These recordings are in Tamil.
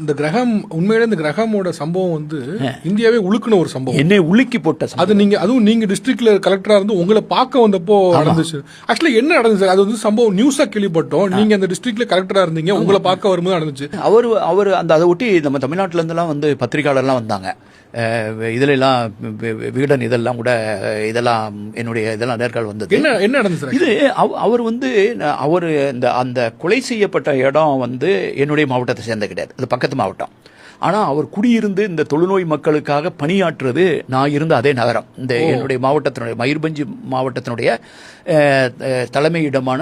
இந்த கிரகம் உண்மையிலே இந்த கிரகமோட சம்பவம் வந்து இந்தியாவே உழுக்குன ஒரு சம்பவம். என்னை உலுக்கி போட்ட. அது நீங்க அதுவும் நீங்க டிஸ்ட்ரிக்ட்ல கலெக்டரா இருந்து உங்களை பார்க்க வந்தப்போ நடந்துச்சு. ஆக்சுவலா என்ன நடந்துச்சு அது வந்து சம்பவம் நியூஸா கேள்விப்பட்டோம். நீங்க அந்த டிஸ்ட்ரிக்ட்ல கலெக்டரா இருந்தீங்க. உங்களை பார்க்க வரும்போது நடந்துச்சு. அவர் அவர் அந்த அதை ஒட்டி நம்ம தமிழ்நாட்டுல இருந்தெல்லாம் வந்து பத்திரிகையாளர்லாம் வந்தாங்க. அஹ் இதுல எல்லாம் வி- வி- விகடன் இதெல்லாம் கூட இதெல்லாம் என்னுடைய இதெல்லாம் நேர்கால் வந்தது. என்ன என்ன நடந்துச்சு சார்? இது அவ- அவர் வந்து அவர் இந்த அந்த கொலை செய்யப்பட்ட இடம் வந்து என்னுடைய மாவட்டத்தை சேர்ந்த கிடையாது. அது பக்கத்து மாவட்டம். ஆனால் அவர் குடியிருந்து இந்த தொழுநோய் மக்களுக்காக பணியாற்றுறது நான் இருந்த அதே நகரம். இந்த என்னுடைய மாவட்டத்தினுடைய மயூர்பஞ்சு மாவட்டத்தினுடைய தலைமையிடமான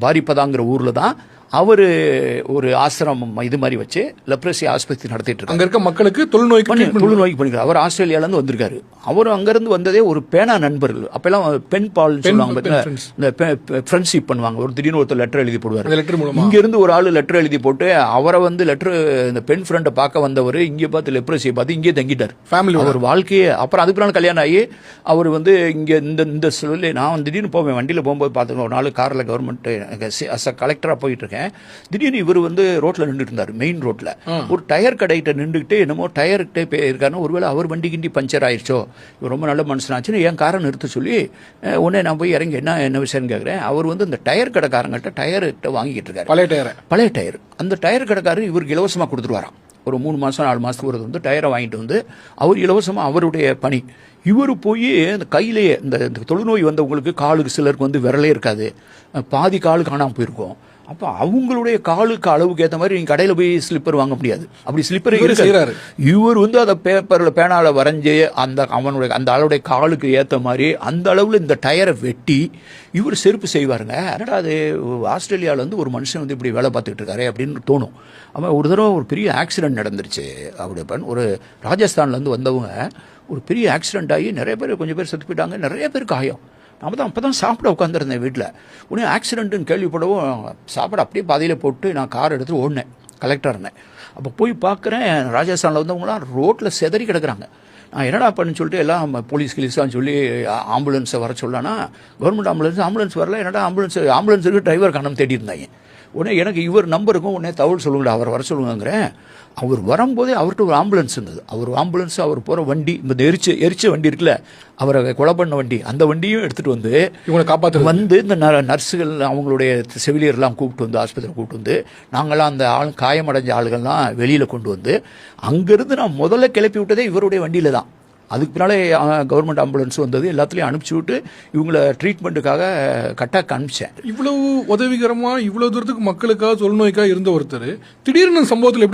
பாரிப்பதாங்கிற ஊரில் தான் அவர் ஒரு ஆசிரமம் இது மாதிரி வச்சு லெப்ரசி ஆஸ்பத்திரி நடத்திட்டு இருக்காரு. அங்க இருக்க மக்களுக்கு தொழுநோய்க்கு பண்ணி தொழுநோய்க்கு பண்ணிக்கிறார் அவர் ஆஸ்திரேலியாலேருந்து வந்திருக்காரு. அவர் அங்கேருந்து வந்ததே ஒரு பேனா நண்பர்கள். அப்பெல்லாம் பெண் பால் சொல்லுவாங்க. இந்த ஃப்ரெண்ட்ஷிப் பண்ணுவாங்க. ஒரு திடீர்னு ஒருத்தர் லெட்டர் எழுதி போடுவார். லெட்டர் மூலமா? இங்க இருந்து ஒரு ஆளு லெட்டர் எழுதி போட்டு அவரை வந்து லெட்டர் இந்த பெண் ஃப்ரெண்டை பார்க்க வந்தவர் இங்கே பார்த்து லெப்ரஸியை பார்த்து இங்கே தங்கிட்டார். ஃபேமிலி அவர் வாழ்க்கையே அப்புறம் அதுக்கு பிறகு கல்யாணம் ஆகி அவர் வந்து இங்க இந்த இந்த சொல்லி நான் திடீர்னு போவேன் வண்டியில் போகும்போது பார்த்துக்கோ ஒரு நாள் காரில் கவர்மெண்ட் அஸ் அ கலெக்டராக போயிட்டு இருக்கேன். திடீர்னு இவர் வந்து ரோட்ல நின்றுட்டு இருந்தார் மெயின் ரோட்ல ஒரு டயர் கடைகிட்ட நின்றுக்கிட்டு என்னமோ டயர்கிட்ட போயிருக்காருன்னு ஒருவேளை அவர் வண்டி கிண்டி பஞ்சர் ஆயிடுச்சோ இவர் ரொம்ப நல்ல மனுஷனாச்சுன்னு என் காரை நிறுத்த சொல்லி உடனே நான் போய் இறங்கி என்ன என்ன விஷயம்னு கேட்குறேன் அவர் வந்து இந்த டயர் கடைக்காரங்கிட்ட டயர்கிட்ட வாங்கிட்டு இருக்காரு. பழைய டயரை பழைய டயர் அந்த டயர் கடைக்காரர் இவருக்கு இலவசமாக கொடுத்துருவாராம். ஒரு மூணு மாதம் நாலு மாதத்துக்கு ஒரு வந்து டயரை வாங்கிட்டு வந்து அவர் இலவசமாக அவருடைய பணி. இவர் போய் அந்த கையிலேயே இந்த தொழுநோய் வந்தவங்களுக்கு காலுக்கு சிலருக்கு வந்து விரலே இருக்காது. பாதி காலு காணாமல் போயிருக்கும். அப்போ அவங்களுடைய காலுக்கு அளவுக்கு ஏற்ற மாதிரி நீங்கள் கடையில் போய் ஸ்லிப்பர் வாங்க முடியாது. அப்படி ஸ்லிப்பர் செய்றாரு. இவர் வந்து அதை பேப்பரில் பேனால வரைஞ்சி அந்த அவனுடைய அந்த ஆளுடைய காலுக்கு ஏற்ற மாதிரி அந்த அளவில் இந்த டயரை வெட்டி இவர் செருப்பு செய்வாருங்க. என்னடா அது ஆஸ்திரேலியாவில் வந்து ஒரு மனுஷன் வந்து இப்படி வேலை பார்த்துக்கிட்டு இருக்காரு அப்படின்னு தோணும். அவன் ஒரு தடவை ஒரு பெரிய ஆக்சிடென்ட் நடந்துருச்சு. அவருடைய பெண் ஒரு ராஜஸ்தான்லேருந்து வந்தவங்க ஒரு பெரிய ஆக்சிடென்ட் ஆகி நிறைய பேர் கொஞ்சம் பேர் செத்து போயிட்டாங்க. நிறைய பேர் காயம். நான் தான் அப்போ தான் சாப்பிட உட்காந்துருந்தேன் வீட்டில் உடனே ஆக்சிடென்ட்டுன்னு கேள்விப்படவும் சாப்பாடு அப்படியே பாதையில் போட்டு நான் கார் எடுத்து ஓடினேன் கலெக்டர்னேன் அப்போ போய் பார்க்குறேன் ராஜஸ்தானில் வந்தவங்களாம் ரோட்டில் செதறி கிடக்குறாங்க. நான் என்னடா பண்ணு சொல்லிட்டு எல்லாம் போலீஸ் கிலீஸ்லாம் சொல்லி ஆம்புலன்ஸை வர சொல்லானா கவர்மெண்ட் ஆம்புலன்ஸ் ஆம்புலன்ஸ் வரல என்னடா ஆம்புலன்ஸ் ஆம்புலன்ஸுக்கு டிரைவர் கணம் தேடி இருந்தாங்க உடனே எனக்கு இவர் நம்பருக்கும் உடனே தகவல் சொல்லுங்கடா அவர் வர சொல்லுங்கிறேன் அவர் வரும்போதே அவர்கிட்ட ஒரு ஆம்புலன்ஸ் இருந்தது. அவர் ஆம்புலன்ஸ் அவர் போகிற வண்டி இந்த எரிச்ச எரிச்ச வண்டி இருக்குல்ல அவரை கொலை பண்ண வண்டி அந்த வண்டியும் எடுத்துகிட்டு வந்து இவங்களை காப்பாத்துறது. வந்து இந்த ந- நர்ஸுகள் அவங்களுடைய செவிலியர்லாம் கூப்பிட்டு வந்து ஆஸ்பத்திரி கூப்பிட்டு வந்து நாங்களாம் அந்த ஆள் காயமடைஞ்ச ஆளுகள்லாம் வெளியில் கொண்டு வந்து அங்கேருந்து நான் முதல்ல கிளப்பி விட்டதே இவருடைய வண்டியில் தான் அதுக்கு பின்னாலே கவர்மெண்ட் ஆம்புலன்ஸ் வந்தது எல்லாத்துலேயும் அனுப்பிச்சி விட்டு இவங்கள ட்ரீட்மெண்ட்டுக்காக கட்டாக அனுப்பிச்சேன். இவ்வளவு உதவிகரமாக இவ்வளோ தூரத்துக்கு மக்களுக்காக தொழுநோய்க்காக இருந்த ஒருத்தர் திடீர்னு சம்பவத்தில் எப்படி